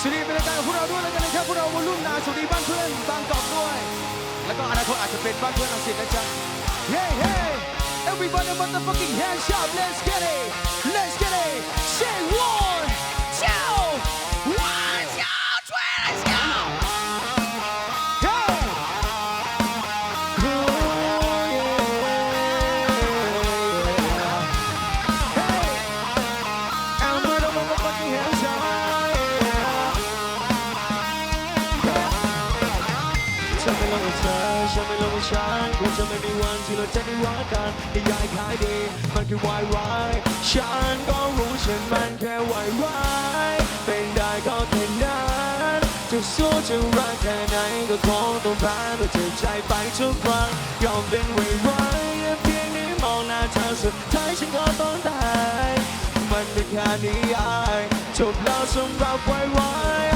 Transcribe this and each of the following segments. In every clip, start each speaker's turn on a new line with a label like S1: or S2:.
S1: สวัสดีเป็นรายการของพวกเราด้วยแล้วกันนะครับพวกเราวอลลุ่มนาสวัสดีบ้านเพื่อนบางกอกด้วย แล้วก็อนาคตอาจจะเป็นบ้านเพื่อนอังสิตนะจ๊ะเฮ้เฮ้ everybody motherfucking hands up let's get it let's get it say one
S2: ไม่มีวันที่เราจะได้รักกันนิยายขายดี มันคือวายวายฉันก็รู้ฉันมันแค่วายวายเป็นได้ก็แค่นั้นจะสู้จะรักแค่ไหนก็คงต้องผ่านต้องเจ็บใจไปทุกครั้งยอมเป็นวายวายเพียงได้มองหน้าเธอสุดท้ายฉันก็ต้องตายมันเป็นแค่นิยายจบแล้วสำหรับวายวาย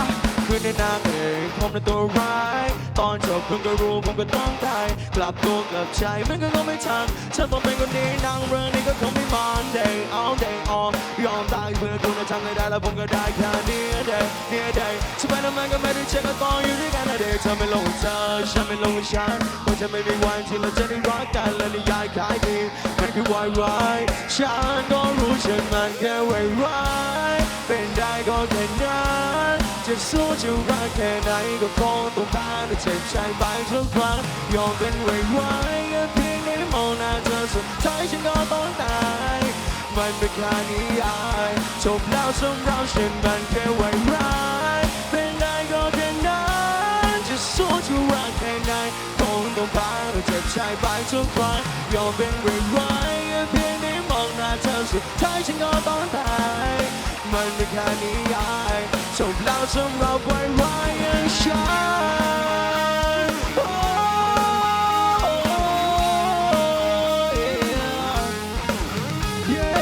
S2: คือในนางเอกผมเป็นตัวร้าย ตอนจบคุณก็รู้ผมก็ต้องตายกลับตัวกลับใจมันก็คงไม่ทันฉันต้องเป็นคนดีนางเรื่องนี้ก็คงไม่มัน day all day all ยอมตายเพื่อคุณจะทำให้ได้แล้วผมก็ได้แค่นี้ day นี้ day ฉันไปทำไมก็ไม่ได้เช็คก็ต้องอยู่ด้วยกันนะ day เธอไม่ลงเธอฉันไม่ลงฉันคงจะไม่มีวันที่เราจะได้รักกันและนิยายขายดีมันคือวายวายฉันก็รู้ฉันมันแค่วายวาย สู้จะรักแค่ไหนก็คงต้องผ่านและเจ็บใจไปทุกครั้งยอมเป็นไว้ไว้เพียงได้มองหน้าเธอสุดท้ายฉันก็ต้องตายมันเป็นแค่นิยายจบแล้วสำหรับฉันมันแค่ไว้ร้ายเป็นได้ก็แค่นั้นจะสู้จะรักแค่ไหนคงต้องผ่านและเจ็บใจไปทุกครั้งยอมเป็นไว้ไว้เพียงได้มองหน้าเธอสุดท้ายฉันก็ต้องตายมันเป็นแค่นิยาย จบแล้วสำหรับไว้ไว้อย่างฉันโอ้ yeah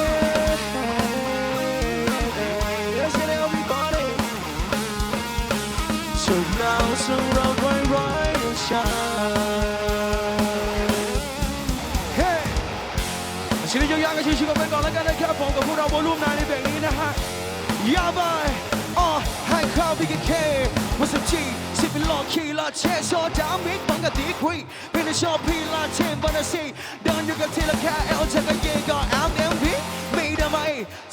S2: Let's get it everybody จบแล้วสำหรับไว้ไว้อย่างฉัน
S1: เฮ้ชีวิตยาวๆก็ชิวๆกันไปก่อนแล้วกันนะครับผมกับพวกเราวอลลุ่มนาในเบรกนี้นะฮะยาบาย ข้าวพี่กับเควันสิบจีสิบเป็นหลอกขี่ละเชสโซดามิกบังกับตีคุยเป็นชอบพี่ละเชนบันซีเดินอยู่กับทีละแค่เอลจะก็เย่ก็แอมเอ็มพีไม่ได้ไหม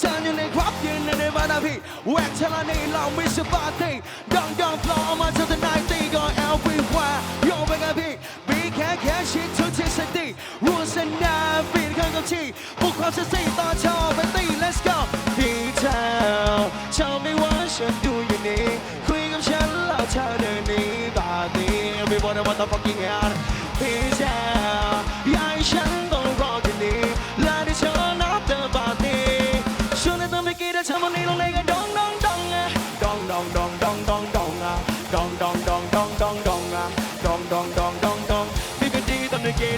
S1: ฉันอยู่ในครับยืนในบ้านพี่แหวกเทลานีเราไม่สบายตีดังดังพลอมาเจอแต่นายตีก็ everywhere โยไปกับพี่บีแค่แค่ชิดทุกที่สติรู้สนาบีดข้างกับที่พวกความเสียตอนชอบไปตี let's go
S2: พี่จ้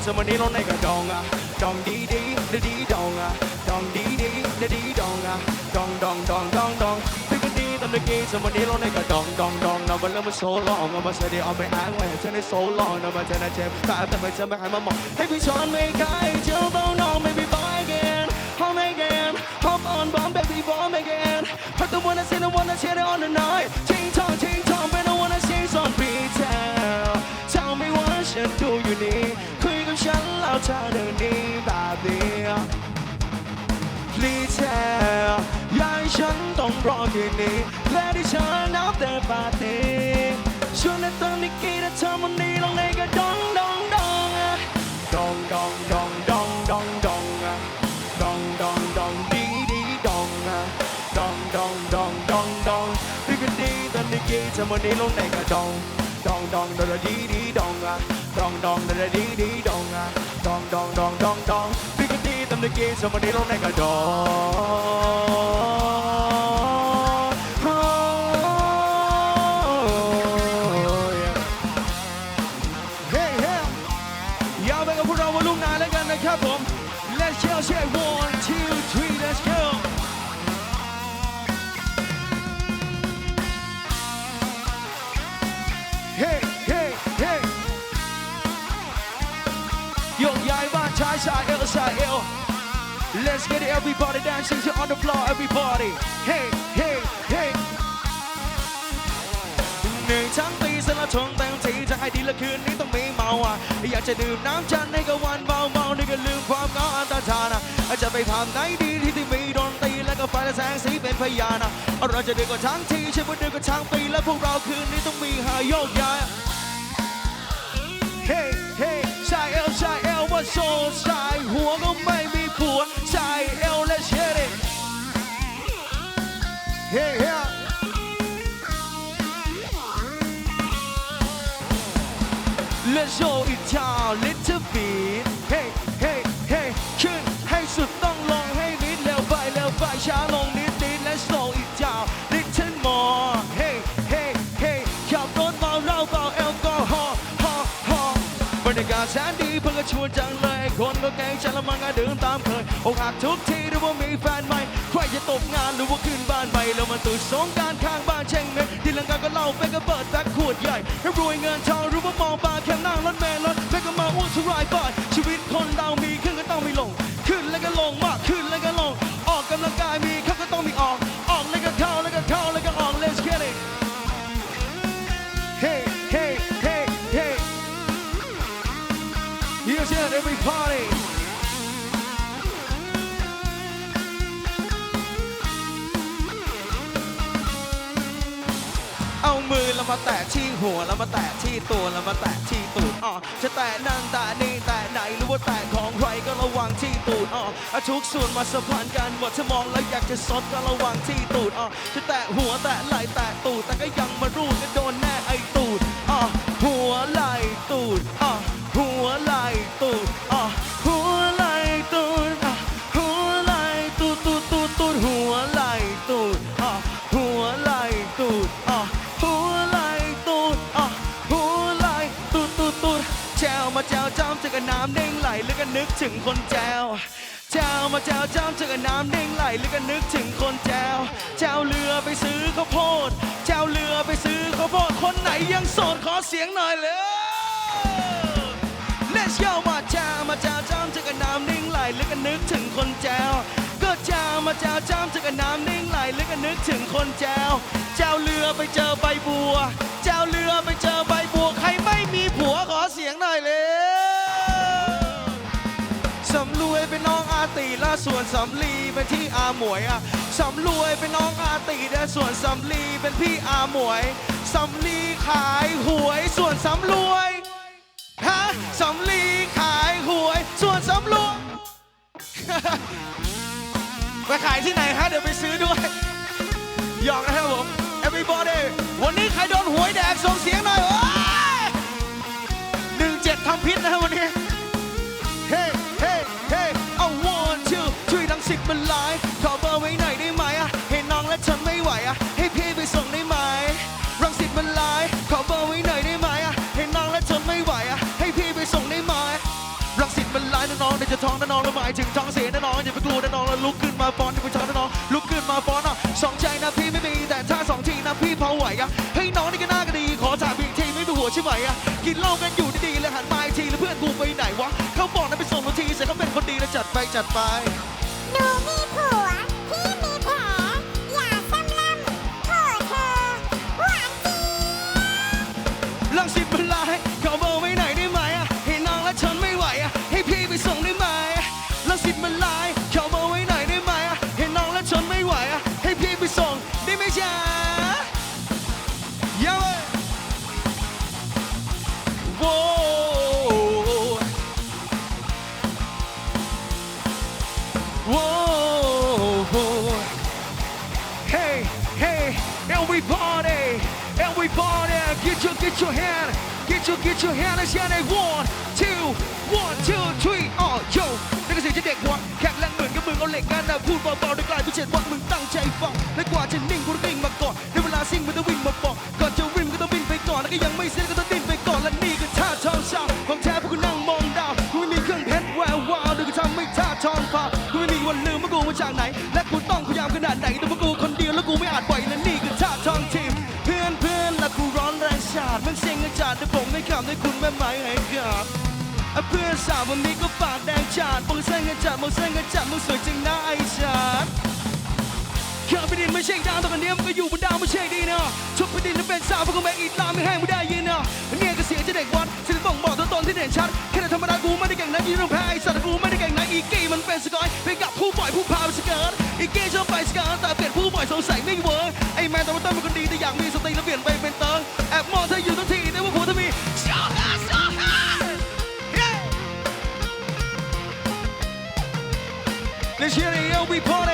S2: อนนี้กินเธอวันนี้ลงในกระดองอะดองดีดีดีดีดองอะดองดีดีดีดีดองอะดองดองดองดองดองพี่ก็ดีตอนนี้กินเธอวันนี้ลงในกระดองดองดองนะวันเริ่มมาโซลองมาเสด็จเอาไปอ้างไว้ให้เธอในโซลองนะมาเธอในเจ็บต่แต่ไม่เธอไม่หันมามองให้พี่ชอนไม่ไกลเจ้าเบาน้อง baby boy again home again hop on bomb baby bomb again Heard the one I say the one that's here on the night Ting tong ting tong but I wanna say some pretend เธอเดินนีแบบนี้ Please tell อยากให้ฉันต้องรอที่นี่และที่ฉันนับแต่ปาร์ตี้ชวนั้นตอนนี้กี่แต่เธอมันนี้ลงในกระดองดองดองดองดองดองดองดองดองดองดองดองดีดีดองดองดองดองดองดองพี่ก็ดีตอนนี้กี่เธอมันนี้ลงในกระดองดองดองดองดีดีดองดองดองดองดีดีดอง อะดองดองดองดองด
S1: everybody dancing to on the floor everybody Hey hey hey
S2: ชงเต็มทีจะให้ดีละคืนนี้ต้องมีเมาอะอยากจะดื่มน้ำจันให้กับวันเมาเมานี่ก็ลืมความเหงาอันตรธานอะจะไปผ่านไหนดีที่ที่มีดนตรีและก็ไฟและแสงสีเป็นพยานอะเราจะดื่มกันทั้งทีใช่ไหมดื่มกันทั้งปีและพวกเราคืนนี้ต้องมีหายโยกย้ายเฮ้เฮ้ชายเอลชายเอลว่าโซชายหัวก็ไม่มี ผัวชายเอล let's hit it เฮ้เฮ้ Let's show it down little bit แกล้งฉันละมันก็ดื่มตามเคยอกหักทุกทีหรือว่ามีแฟนใหม่ใครจะตกงานหรือว่าขึ้นบ้านใหม่แล้วมาตุดสงการข้างบ้านเช่งเมที่ลังกาก็เล่าเป็นก็เปิดแบ็คขวดใหญ่ให้รวยเงินทองหรือว่ามองบาแค่นั่งรถเมล์รถแล้วก็มาอ้วนสรายบ่อยชีวิตคนเรามีขึ้นก็ต้องมีลง ขึ้นแล้วก็ลงมากขึ้นแล้วก็ลง ออกกำลังกายมีเข้าก็ต้องมีออกออกแล้วก็เข้าแล้วก็เข้าแล้วก็ออก let's get it hey hey hey hey here's it everybody มือแล้วมาแตะที่หัวแล้วมาแตะที่ตัวแล้วมาแตะที่ตูดอ่อจะแตะนั่นแตะนี่แตะไหนหรือว่าแตะของใครก็ระวังที่ตูดอ่ออะทุกส่วนมาสัมพันธ์กันหมดถ้ามองแล้วอยากจะซดก็ระวังที่ตูดอ่อจะแตะหัวแตะไหล่แตะตูดแต่ก็ยังมารูดก็โดนแน่ไอ้ตูดอ่อหัวไหล่ตูดอ่อหัว กับน้ำเด้งไหลแล้วก็นึกถึงคนแจวแจวมาแจวจ้ำเจอกับน้ำเด้งไหลแล้วก็นึกถึงคนแจวแจวเรือไปซื้อข้าวโพดแจวเรือไปซื้อข้าวโพดคนไหนยังโสดขอเสียงหน่อยเลย Let's go มาจ้ามาจ้าจ้ำเจอกับน้ำนิ่งไหลแล้วก็นึกถึงคนแจวก็จ้ามาจ้าจ้ำเจอกับน้ำนิ่งไหลแล้วก็นึกถึงคนแจวแจวเรือไปเจอใบบัวแจวเรือไปเจอใบบัว ส่วนสำลีเป็นที่อาหมวยอะสำรวยเป็นน้องอาตีและส่วนสำลีเป็นพี่อาหมวยสำลีขายหวยส่วนสำรวยฮะสำลีขายหวยส่วนสำรวงไปขายที่ไหนฮะเดี๋ยวไปซื้อด้วยหยอกนะครับผม everybody วันนี้ใครโดนหวยแดกส่งเสียงหน่อยโอ้ยหนึ่งเจ็ดทำพิษนะครับวันนี้ three ทั้งสิบมันไลายขอเบอร์ไว้หน่อยได้ไหมอะให้น้องและฉันไม่ไหวอะให้พี่ไปส่งได้ไหมรังสิตมันไลายขอเบอร์ไว้หน่อยได้ไหมอะให้น้องและฉันไม่ไหวอะให้พี่ไปส่งได้ไหมรังสิตมันไลายน้องเดี๋ยวจะท้องนะน้องแล้วหมายถึงท้องเสียนะน้องอย่าไปกลัวนะน้องแล้วลุกขึ้นมาฟ้อนอย่าไปท้องนะน้องลุกขึ้นมาฟ้อนอะสองใจนะพี่ไม่มีแต่ถ้าสองทีนะพี่พอไหวอะให้น้องนี่ก็น่าก็ดีขอถามอีกทีไม่มีหัวใช่ไหมอะกินเหล้ากันอยู่ดีๆแล้วหันมาอีกทีแล้วเพื่อนกูไปไหนวะเขาบอกนะไปส่งทันทีเสร็จเขาเป็นคนดีแล้วจัดไปจัดไป everybody, get your, get your hand, get your, get your hand, let's get it. One, two, one, two, three, oh, yo. นี่ก็เสียงจะเด็กหัวแข็งแรงเหมือนกับมึงเอาเหล็กกันนะพูดเบาๆได้กลายเป็นเจ็ดวันมึงตั้งใจฟังและกว่าจะนิ่งกูต้องวิ่งมาก่อนในเวลาซิ่งมึงต้องวิ่งมาบอกก่อนจะวิ่งก็ต้องวิ่งไปก่อนแล้วก็ยังไม่เสร็จก็ต้องดิ้นไปก่อนและนี่คือท่าทองเช้าของแท้พวกกูนั่งมองดาวกูไม่มีเครื่องเพชรแวววาวหรือกูทำไม่ท่าทองฟ้ากูไม่มีวันลืมว่ากูมาจากไหน และกูต้องพยายามขนาดไหนแต่พวกกู รงชาติมันเสียงอาจารย์แต่ผมไม่ขำให้คุณแม่ไม้ให้กับเพื่อนสาววันนี้ก็ปากแดงจาดมองเส้นกันจัดมองเส้นกันจัดมึงสวยจริงนะไอ้ชาดเครื่องไปดินไม่เช่ดาวต่กันเนี้ยมันก็อยู่บนดาวไม่เช่ดีเนาะทุกไปดินจะเป็นสาวพวกกูแม่อีตามไม่แห้งไม่ได้ยินเนาะ
S1: น
S2: สียจะเด็กวัดฉันบ่งบอกตัวตนที่เด่น
S1: ชัดแค่ในธรรมดากูไม่ได้เก่งนักยี่งต้องแพ้ไอ้สัตว์กูไม่ได้เก่งนักอีกี้มันเป็นสกอยไปกับผู้ปล่อยผู้พาไปสเกิร์ตอีกี้ชอบไปสเกิร์ตแต่เปลี่ยนผู้ปล่อยสงสัยไม่เวิร์กไอ้แมนแต่ว่าต้นเป็นคนดีแต่อยากมีสติแล้วเปลี่ยนไปเป็นเติงแอบมองเธออยู่ทุกทีแต่ว่าผัวเธอมีชอบฮะชอบฮะเย้แลเชียร์ในเอลวีพอร์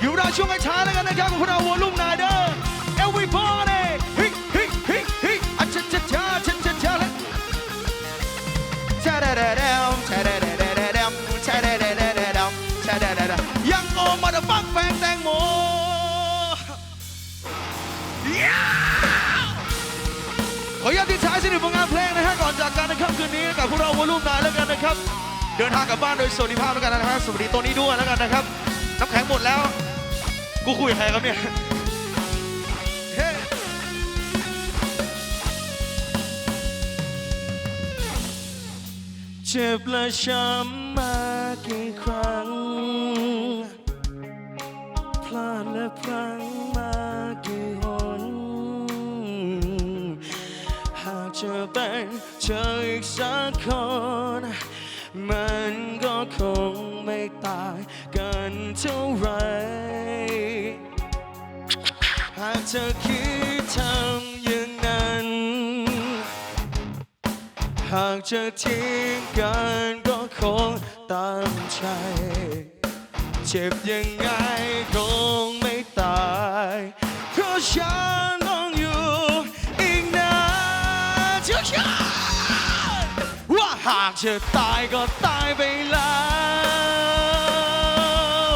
S1: อยู่รอช่วงท้ายๆแล้วกันนะครับของพวกเราวอลลุ่มนายเด้อเอลวีพอร์ฮิ ยังโอมาเดฟักแฟงแตงโมขออนุญาตทิ้งท้ายสิหนึ่งผลงานเพลงนะฮะก่อนจากกันนะครับคืนนี้กับพวกเราวอลุ่มนายแล้วกันนะครับ เดินทางกลับบ้านโดยสวัสดิภาพแล้วกันนะครับสวัสดีตัวนี้ด้วยแล้วกันนะครับน้ำแข็งหมดแล้ว กูคุยกับใครครับเนี่ย เจ็
S2: บและช้ำมากี่ครั้ง พลาดและพลั้งมากี่หน หากจะเป็นเธออีกสักคน มันก็คงไม่ตายกันเท่าไร หากเธอคิดากจะทิ้งกันก็คงตามใจ เจ็บยังไงคงไม่ตาย เพราะฉันต้องอยู่อีกนานเชื่อฉันว่าหากจะตายก็ตายไปแล้ว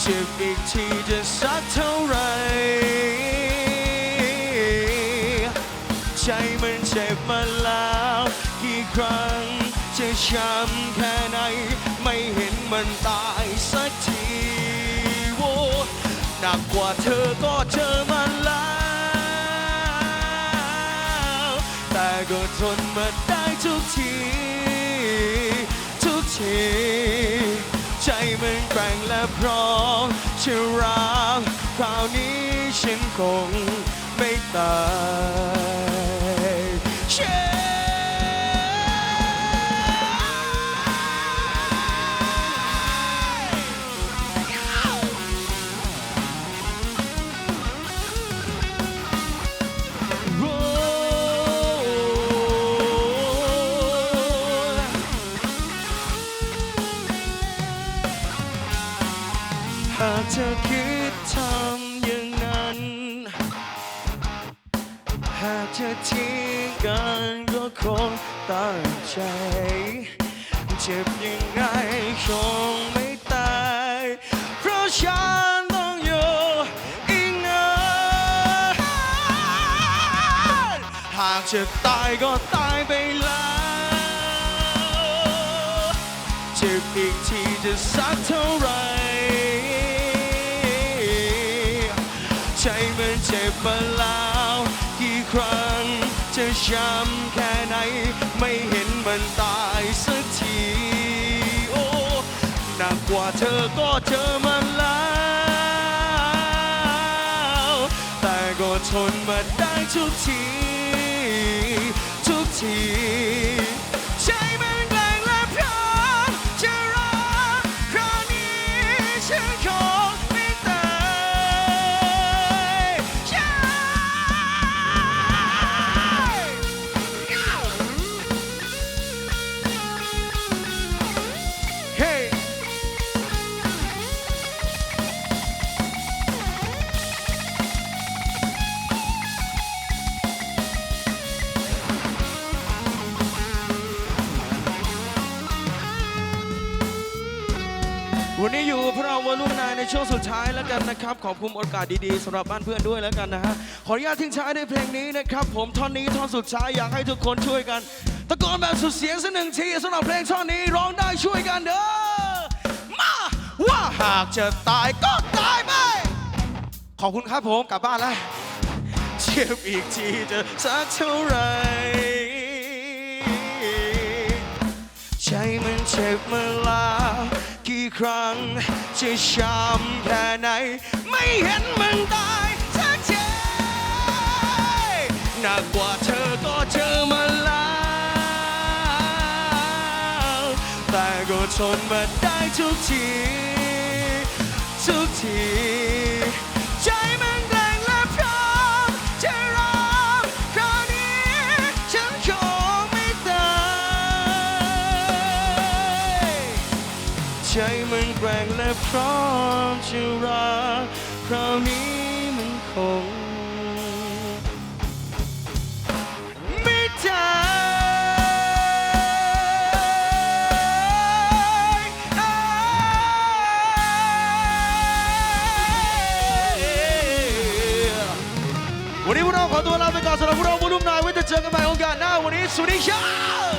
S2: เจ็บอีกทีจะสักเท่าไหรใจมันเจ็บมา ช้ำแค่ไหน ไม่เห็นมันตายสักทีโวหนักกว่าเธอก็เจอมาแล้ว แต่ก็ทนมาได้ทุกที ทุกที ใจมันแกร่งและพร้อมจะรับคราวนี้ฉันคงไม่ตายากเธอคิดทำอย่างนั้น หากเธอทิ้งกันก็คงตั้งใจเจ็บยังไงคงไม่ตาย เพราะฉันต้องอยู่อีกนานหากจะตายก็ตายไปแล้วเจ็บอีกทีจะสักเท่าไหร มันเจ็บมาแล้วกี่ครั้งจะช้ำแค่ไหน ไม่เห็นมันตายสักทีโอ้หนักกว่าเธอก็เจอมันแล้ว แต่ก็ทนมาได้ทุกที ทุกที วันนี้
S1: อยู่พวกเราวอลลุ่นายในช่วงสุดท้ายแล้วกันนะครับ ขอบคุณโอกาสดีๆสำหรับบ้านเพื่อนด้วยแล้วกันนะฮะ ขออนุญาตทิ้งท้ายด้วยเพลงนี้นะครับ ผมท่อนนี้ท่อนสุดท้ายอยากให้ทุกคนช่วยกัน ตะโกนแบบสุดเสียงสักหนึ่งทีสำหรับเพลงท่อนนี้ร้องได้ช่วยกันเด้อมาว่าหากจะตายก็ตายไปขอบคุณครับผมกลับบ้านแล้ว
S2: เจ็บอีกทีจะสักเท่าไหรใจมันเจ็บมาแล้ว ครั้ง จะช้ำแค่ไหน ไม่เห็นมันตายสักทีหนักกว่าเธอก็เจอมาแล้วแต่ก็ทนมาได้ทุกที ทุกที ใจมันแกร่งและพร้อมจะรักคราวนี้มันคงไม่ได้วันนี้พวกเราขอตัวลาไปก่อนสำหรับพวกเราบุรุษนายไว้จะเจอกันใหม่โอกาสหน้าวันนี้สวัสดีครับ